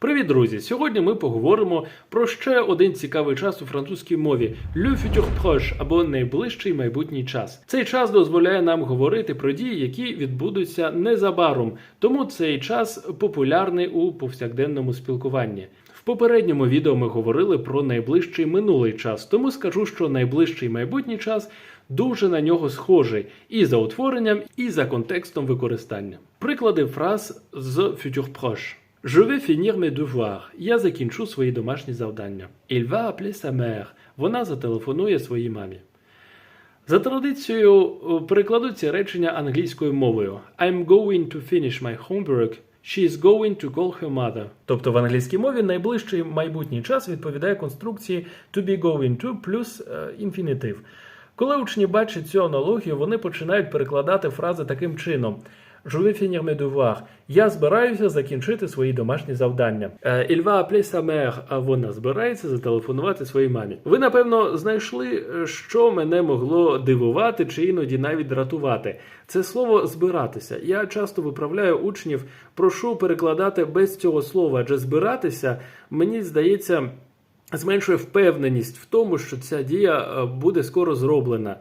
Привіт, друзі! Сьогодні ми поговоримо про ще один цікавий час у французькій мові Le futur proche або найближчий майбутній час. Цей час дозволяє нам говорити про дії, які відбудуться незабаром, тому цей час популярний у повсякденному спілкуванні. В попередньому відео ми говорили про найближчий минулий час, тому скажу, що найближчий майбутній час дуже на нього схожий і за утворенням, і за контекстом використання. Приклади фраз з futur proche. Je vais finir mes devoirs. Я закінчу свої домашні завдання. Il va appeler sa mère. Вона зателефонує своїй мамі. За традицією е, перекладу ці речення англійською мовою. I'm going to finish my homework. She is going to call her mother. Тобто в англійській мові найближчий майбутній час відповідає конструкції to be going to плюс е, інфінітив. Коли учні бачать цю аналогію, вони починають перекладати фрази таким чином. Je vais finir mes devoirs. Я збираюся закінчити свої домашні завдання. Il va appeler. А вона збирається зателефонувати своїй мамі. Ви напевно знайшли, е, що мене могло дивувати чи іноді навіть дратувати. Це слово збиратися. Я часто виправляю учнів, прошу перекладати без цього слова, адже збиратися мені здається зменшує впевненість в тому, що ця дія е, буде скоро зроблена.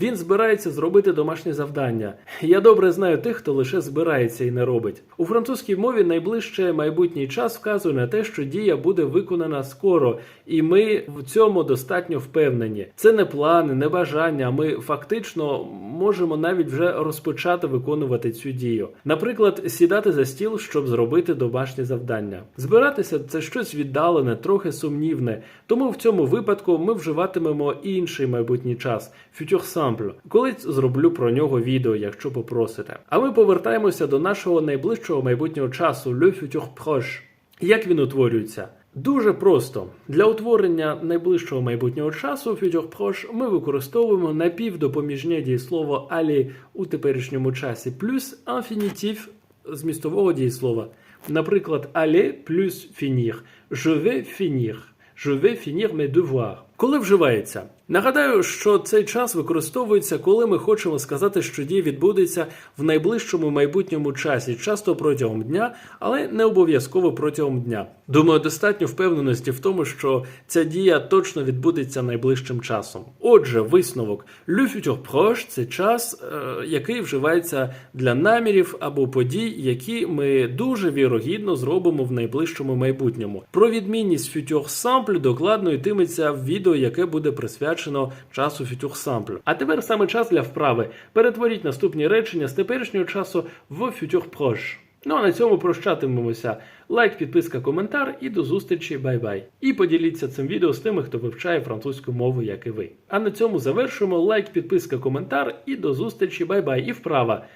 Він збирається зробити домашнє завдання. Я добре знаю тих, хто лише збирається і не робить. У французькій мові найближче майбутній час вказує на те, що дія буде виконана скоро, і ми в цьому достатньо впевнені. Це не плани, не бажання. Ми фактично можемо навіть вже розпочати виконувати цю дію. Наприклад, сідати за стіл, щоб зробити домашнє завдання. Збиратися це щось віддалене, трохи сумнівне. Тому в цьому випадку ми вживатимемо інший майбутній час futur simple. Колись зроблю про нього відео, якщо попросите. А ми повертаємося до нашого найближчого майбутнього часу le proche. Як він утворюється? Дуже просто для утворення найближчого майбутнього часу futur proche ми використовуємо напівдопоміжне дієслово aller у теперішньому часі плюс інфінітив змістового дієслова. Наприклад, aller плюс finir. Je vais finir. Je vais finir mes devoirs. Коли вживається? Нагадаю, що цей час використовується, коли ми хочемо сказати, що дія відбудеться в найближчому майбутньому часі, часто протягом дня, але не обов'язково протягом дня. Думаю, достатньо впевненості в тому, що ця дія точно відбудеться найближчим часом. Отже, висновок Le futur це час, е, який вживається для намірів або подій, які ми дуже вірогідно зробимо в найближчому майбутньому. Про відмінність futur simple докладно йтиметься в відео, яке буде присвячено часу futur simple. А тепер саме час для вправи. Перетворіть наступні речення з теперішнього часу в futur proche. Ну а на цьому прощатимемося. Лайк, підписка, коментар і до зустрічі, бай-бай. І поділіться цим відео з тими, хто вивчає французьку мову, як і ви. А на цьому завершуємо. Лайк, підписка, коментар і до зустрічі, бай-бай. І вправа.